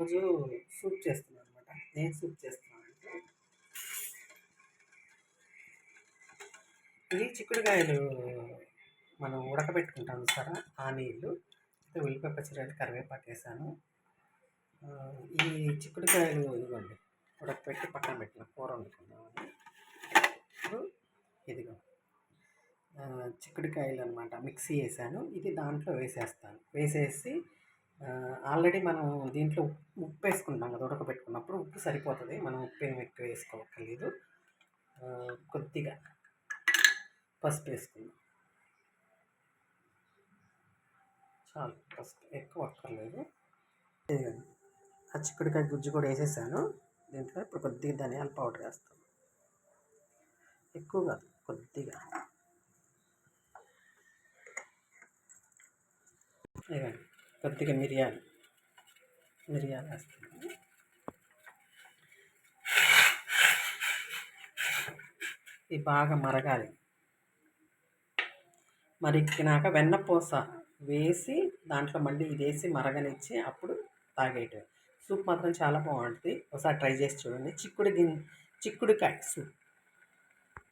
రోజు సూప్ చేస్తున్నాను అనమాట నేను సూప్ చేస్తున్నాను అంటే ఇది చిక్కుడుకాయలు మనం ఉడకబెట్టుకుంటాం సరే ఆ నీళ్ళు. అయితే ఉల్లిపాయ పచ్చిరాయలు కరివేపాకు వేసాను. ఈ చిక్కుడుకాయలు ఇదిగోండి ఉడకపెట్టి పక్కన పెట్టిన కూర వండుకున్నామని ఇప్పుడు ఇదిగో చిక్కుడుకాయలు అనమాట మిక్సీ వేసాను. ఇది దాంట్లో వేసేస్తాను. వేసేసి ఆల్రెడీ మనం దీంట్లో ఉప్పు ఉప్పు వేసుకుంటాం కదా ఉడకబెట్టుకున్నప్పుడు ఉప్పు సరిపోతుంది. మనం ఉప్పు ఏమి ఎక్కువ వేసుకోవక్కర్లేదు కొద్దిగా పసుపు వేసుకుందాం. చాలు పసుపు ఎక్కువ అక్కర్లేదు. ఆ చిక్కుడుకాయ గుజ్జు కూడా వేసేసాను. దీంట్లో ఇప్పుడు కొద్దిగా ధనియాల పౌడర్ వేస్తాం. ఎక్కువ కాదు కొద్దిగా. ఇవ్వండి కొద్దిగా మిరియాలు మిరియాలు వేస్తాను. ఇది బాగా మరగాలి. మరిగినాక వెన్నపూస వేసి దాంట్లో మళ్ళీ ఇది వేసి మరగనిచ్చి అప్పుడు తాగేయటం సూప్ మాత్రం చాలా బాగుంటుంది. ఒకసారి ట్రై చేసి చూడండి. చిక్కుడు గిన్ చిక్కుడుకాయ సూప్.